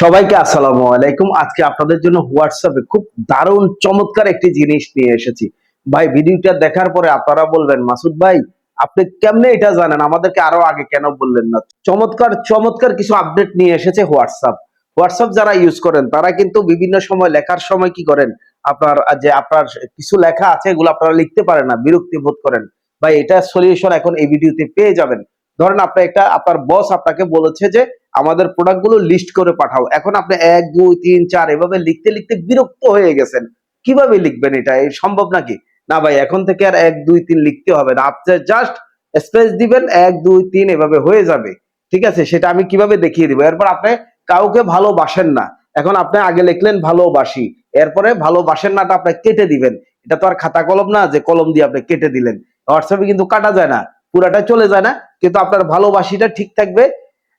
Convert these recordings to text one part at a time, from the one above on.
সবাইকে আসসালামু আলাইকুম। আজকে আপনাদের জন্য হোয়াটসঅ্যাপে খুব দারুণ, চমৎকার একটি জিনিস নিয়ে এসেছি। ভাই, ভিডিওটা দেখার পরে আপনারা বলবেন, মাসুদ ভাই, আপনি কেমনে এটা জানেন? আমাদেরকে আরও আগে কেন বললেন না? চমৎকার চমৎকার কিছু আপডেট নিয়ে এসেছে হোয়াটসঅ্যাপ হোয়াটসঅ্যাপ যারা ইউজ করেন, তারা কিন্তু বিভিন্ন সময় লেখার সময় কি করেন? আপনার, যে আপনার কিছু লেখা আছে, এগুলো আপনারা লিখতে পারেন না, বিরক্তি বোধ করেন। ভাই, এটা সলিউশন এখন এই ভিডিওতে পেয়ে যাবেন। ধরেন আপনি একটা, আপনার বস আপনাকে বলেছে যে আমাদের প্রোডাক্টগুলো লিস্ট করে পাঠাও। এখন আপনি এক, দুই, তিন, চার এভাবে লিখতে লিখতে বিরক্ত হয়ে গেছেন। কীভাবে লিখবেন এটা? সম্ভব নাকি? না ভাই, এখন থেকে আর এক, দুই, তিন লিখতে হবে না। আপনি জাস্ট স্পেস দিবেন, এক, দুই, তিন এভাবে হয়ে যাবে। ঠিক আছে? সেটা আমি কীভাবে দেখিয়ে দিব? এরপর আপনি কাউকে ভালোবাসেন না। এখন আপনি আগে লিখলেন ভালোবাসি। এরপরে ভালোবাসেন নাটা আপনি কেটে দিবেন। এটা তো আর খাতা কলম না যে কলম দিয়ে আপনি কেটে দিলেন। হোয়াটসঅ্যাপে কিন্তু কাটা যায় না। পুরাটা চলে যায় না। কিন্তু আপনার ভালোবাসিটা ঠিক থাকবে।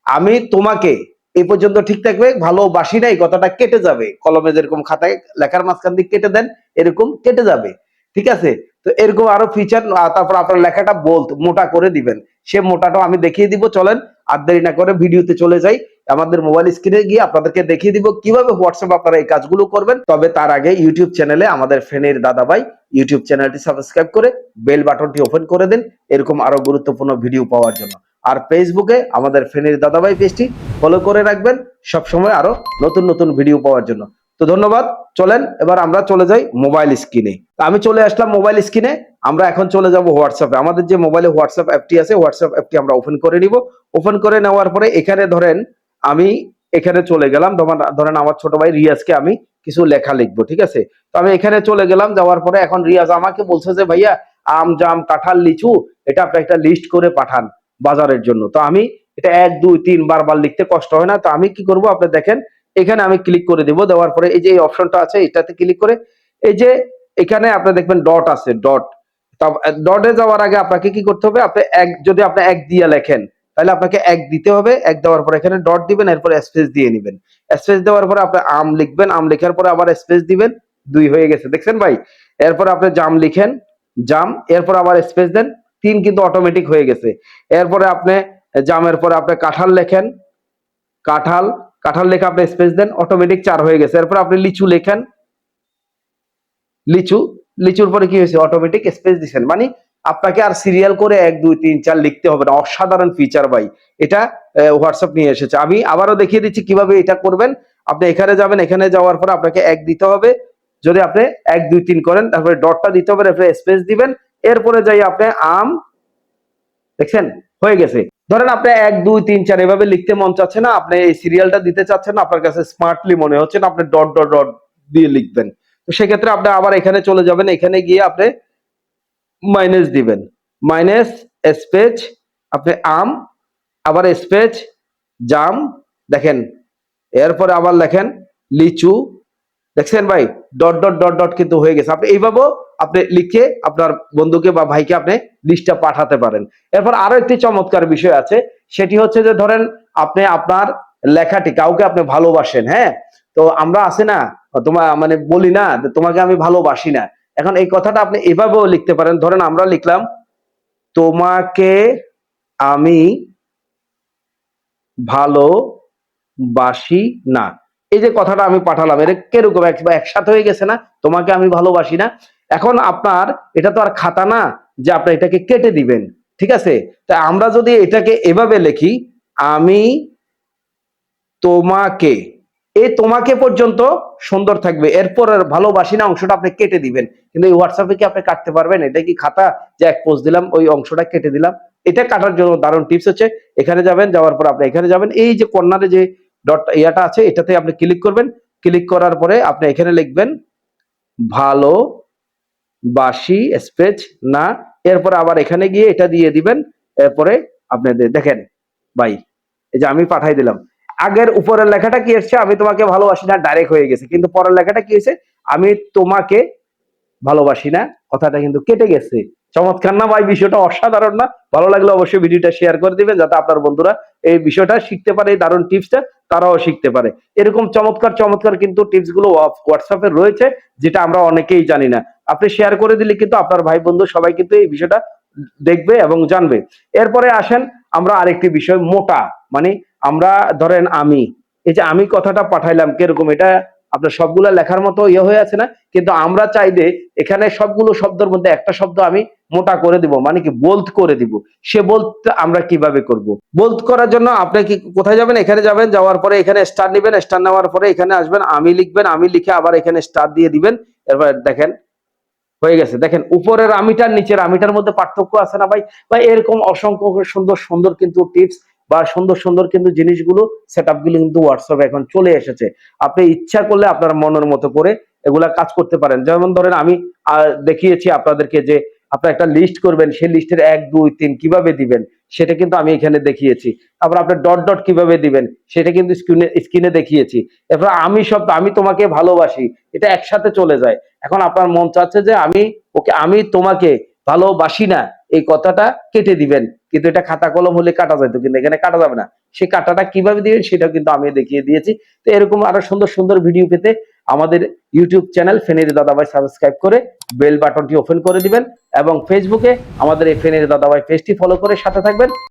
আমি তোমাকে এই পর্যন্ত ঠিক থাকবে ভালোবাসি না এই কথাটা কেটে যাবে। কলমে যেরকম খাতায় লেখার মাঝখান দিয়ে কেটে দেন, এরকম কেটে যাবে। ঠিক আছে? তো এরকম আরও ফিচার তারপর আপনার লেখাটা বল মোটা করে দিবেন। সে মোটাটাও আমি দেখিয়ে দিব, চলেন। আর দেরি না করে ভিডিওতে চলে যাই। আমাদের মোবাইল স্ক্রিনে গিয়ে আপনাদেরকে দেখিয়ে দিব কীভাবে হোয়াটসঅ্যাপ আপনারা এই কাজগুলো করবেন। তবে তার আগে ইউটিউব চ্যানেলে আমাদের ফেনের দাদাভাই ইউটিউব চ্যানেলটি সাবস্ক্রাইব করে বেল বাটনটি ওপেন করে দিন। এরকম আরও গুরুত্বপূর্ণ ভিডিও পাওয়ার জন্য। আর ফেসবুকে আমাদের ফেনীর দাদাভাই পেজটি ফলো করে রাখবেন সবসময় আরও নতুন নতুন ভিডিও পাওয়ার জন্য। তো ধন্যবাদ, চলেন, এবার আমরা চলে যাই মোবাইল স্ক্রিনে আমি চলে আসলাম মোবাইল স্ক্রিনে আমরা এখন চলে যাব হোয়াটসঅ্যাপে আমাদের যে মোবাইলে হোয়াটসঅ্যাপ অ্যাপটি আছে হোয়াটসঅ্যাপ অ্যাপটি আমরা ওপেন করে নিব। ওপেন করে নেওয়ার পরে এখানে ধরেন আমি এখানে চলে গেলাম, ধরেন- আমার ছোট ভাই রিয়াজকে আমি কিছু লেখা লিখব, ঠিক আছে? তো আমি এখানে চলে গেলাম, যাওয়ার পরে এখন রিয়াজ আমাকে বলছে যে, ভাইয়া, আম জাম, কাঁঠাল লিচু, এটা আপনি একটা লিস্ট করে পাঠান। বাজারের জন্য। তো আমি এটা এক, দুই, তিন বারবার লিখতে কষ্ট হয় না। তো আমি কি করব? আপনি দেখেন, এখানে আমি ক্লিক করে দিব। দেওয়ার পরে এই যে এই অপশনটা আছে, এটাতে ক্লিক করে এই যে এখানে আপনি দেখবেন ডট আছে ডট ডটে যাওয়ার আগে আপনাকে কি করতে হবে? আপনি এক, যদি আপনি এক দিয়ে লেখেন, তাহলে আপনাকে এক দিতে হবে। এক দেওয়ার পরে এখানে ডট দিবেন, এরপর স্পেস দিয়ে নেবেন। স্পেস দেওয়ার পরে আপনি আম লিখবেন। আম লেখার পরে আবার স্পেস দিবেন। দুই হয়ে গেছে। দেখছেন ভাই? এরপর আপনি জাম লিখেন, জাম। এরপর আবার স্পেস দেন। তিন কিন্তু অটোমেটিক হয়ে গেছে। এরপরে আপনি জামের পরে আপনি কাঁঠাল লেখেন। কাঁঠাল কাঁঠাল লেখা আপনি স্পেস দেন অটোমেটিক চার হয়ে গেছে। এরপর আপনি লিচু লেখেন। লিচু, লিচুর পরে কি হয়েছে? অটোমেটিক স্পেস দিচ্ছেন মানে আপনাকে আর সিরিয়াল করে এক, দুই, তিন, চার লিখতে হবে না। অসাধারণ ফিচার ভাই। এটা হোয়াটসঅ্যাপ নিয়ে এসেছে। আমি আবারও দেখিয়ে দিচ্ছি কীভাবে এটা করবেন। আপনি এখানে যাবেন, এখানে যাওয়ার পরে আপনাকে এক দিতে হবে। যদি আপনি এক, দুই, তিন করেন, তারপরে ডটটা দিতে হবে স্পেস দিবেন। এরপরে যাই আপনি আম দেখছেন হয়ে গেছে। ধরেন আপনি এক, দুই, তিন, চার, এভাবে লিখতে মন চাচ্ছে না, আপনি এই সিরিয়ালটা দিতে চাচ্ছেন না আপনার কাছে স্মার্টলি মনে হচ্ছে না, আপনি ডট ডট ডট দিয়ে লিখবেন। তো সেক্ষেত্রে আপনি আবার এখানে চলে যাবেন, এখানে গিয়ে আপনি মাইনাস দিবেন। মাইনাস স্পেচ আপনি আম, আবার স্পেচ জাম, দেখেন। এরপরে আবার লেখেন, লিচু দেখছেন ভাই? ডট ডট ডট ডট কিন্তু হয়ে গেছে। আপনি এইভাবেও আপনি লিখে আপনার বন্ধুকে বা ভাইকে আপনি লিস্টটা পাঠাতে পারেন। এরপর আরও একটি চমৎকার বিষয় আছে। সেটি হচ্ছে যে ধরেন আপনি আপনার লেখাটি কাউকে আপনি ভালোবাসেন হ্যাঁ? তো আমরা আছে না তোমার মানে বলি না তোমাকে আমি ভালোবাসি না। এখন এই কথাটা আপনি এভাবেও লিখতে পারেন। ধরেন আমরা লিখলাম, তোমাকে আমি ভালোবাসি না। এই যে কথাটা আমি পাঠালাম, এটা কীরকম? এক- একসাথে হয়ে গেছে না? তোমাকে আমি ভালোবাসি না? এখন আপনার, এটা তো আর খাতা না যে আপনি এটাকে কেটে দিবেন, ঠিক আছে? তা আমরা যদি এটাকে এভাবে লিখি, আমি তোমাকে এই তোমাকে পর্যন্ত সুন্দর থাকবে, এরপর আর ভালোবাসি না অংশটা আপনি কেটে দিবেন। কিন্তু এই হোয়াটসঅ্যাপে কি আপনি কাটতে পারবেন? এটা কি খাতা? যে এক পোস্ট দিলাম, ওই অংশটা কেটে দিলাম। এটা কাটার জন্য দারুণ টিপস হচ্ছে, এখানে যাবেন, যাওয়ার পর আপনি এখানে যাবেন। এই যে কর্নারে যে ডট ইয়াটা আছে, এটাতে আপনি ক্লিক করবেন। ক্লিক করার পরে আপনি এখানে লিখবেন, ভালো বাসি স্পেচ না। এরপরে আবার এখানে গিয়ে এটা দিয়ে দিবেন, এরপরে আপনি দেখেন, ভাই, এই যে আমি পাঠাই দিলাম। আগের উপরের লেখাটা কি এসছে? আমি তোমাকে ভালোবাসি না ডাইরেক্ট হয়ে গেছে। কিন্তু পরের লেখাটা কি হয়েছে আমি তোমাকে ভালোবাসি না, কথাটা কিন্তু কেটে গেছে। চমৎকার না ভাই? বিষয়টা অসাধারণ না? ভালো লাগলে অবশ্যই ভিডিওটা শেয়ার করে দিবেন, যাতে আপনার বন্ধুরা এই বিষয়টা শিখতে পারে, এই দারুণ টিপসটা তারাও শিখতে পারে। এরকম চমৎকার চমৎকার কিন্তু টিপসগুলো হোয়াটসঅ্যাপে রয়েছে, যেটা আমরা অনেকেই জানি না। আপনি শেয়ার করে দিলে কিন্তু আপনার ভাই বন্ধু সবাই কিন্তু এই বিষয়টা দেখবে এবং জানবে। এরপরে আসেন আমরা আরেকটি বিষয়, মোটা। মানে আমরা ধরেন আমি। এই যে আমি কথাটা পাঠাইলাম, কীরকম এটা আপনার সবগুলা লেখার মতো ইয়ে হয়ে আছে না? কিন্তু আমরা চাইলে এখানে সবগুলো শব্দের মধ্যে একটা শব্দ আমি মোটা করে দিব মানে কি বোল্ড করে দিব। সে বলতে আমরা কীভাবে করব? বোল্ড করার জন্য আপনি কি কোথায় যাবেন? এখানে যাবেন, যাওয়ার পরে এখানে স্টার নেবেন স্টার নেওয়ার পরে এখানে আসবেন, আমি লিখবেন, আমি লিখে আবার এখানে স্টার দিয়ে দিবেন। এবার দেখেন, হয়ে গেছে। দেখেন, উপরের আমিটার, নিচের আমিটার মধ্যে পার্থক্য আছে না ভাই? বা এরকম অসংখ্য সুন্দর সুন্দর কিন্তু টিপস বা সুন্দর সুন্দর কিন্তু জিনিসগুলো সেটগুলো কিন্তু হোয়াটসঅ্যাপে এখন চলে এসেছে। আপনি ইচ্ছা করলে আপনার মনের মতো করে এগুলা কাজ করতে পারেন। যেমন ধরেন আমি দেখিয়েছি আপনাদেরকে যে আপনার একটা লিস্ট করবেন, সেই লিস্টের এক, দুই, তিন কীভাবে দিবেন, সেটা কিন্তু আমি এখানে দেখিয়েছি। তারপর আপনার ডট ডট কীভাবে দিবেন, সেটা কিন্তু স্ক্রিনে স্ক্রিনে দেখিয়েছি। এরপর আমি শব্দ আমি তোমাকে ভালোবাসি, এটা একসাথে চলে যায়। এখন আপনার মন চাচ্ছে যে আমি, ওকে, আমি তোমাকে ভালোবাসি না, এই কথাটা কেটে দিবেন। কিন্তু এটা খাতা কলম হলে কাটা যেত কিন্তু এখানে কাটা যাবে না। সেই কাটাটা কীভাবে দিবেন, সেটাও কিন্তু আমি দেখিয়ে দিয়েছি। তো এরকম আরও সুন্দর সুন্দর ভিডিও পেতে আমাদের ইউটিউব চ্যানেল ফেনের দাদাভাই সাবস্ক্রাইব করে বেল বাটনটি ওপেন করে দিবেন। এবং ফেসবুকে আমাদের এই ফেনের দাদাভাই পেজটি ফলো করে সাথে থাকবেন।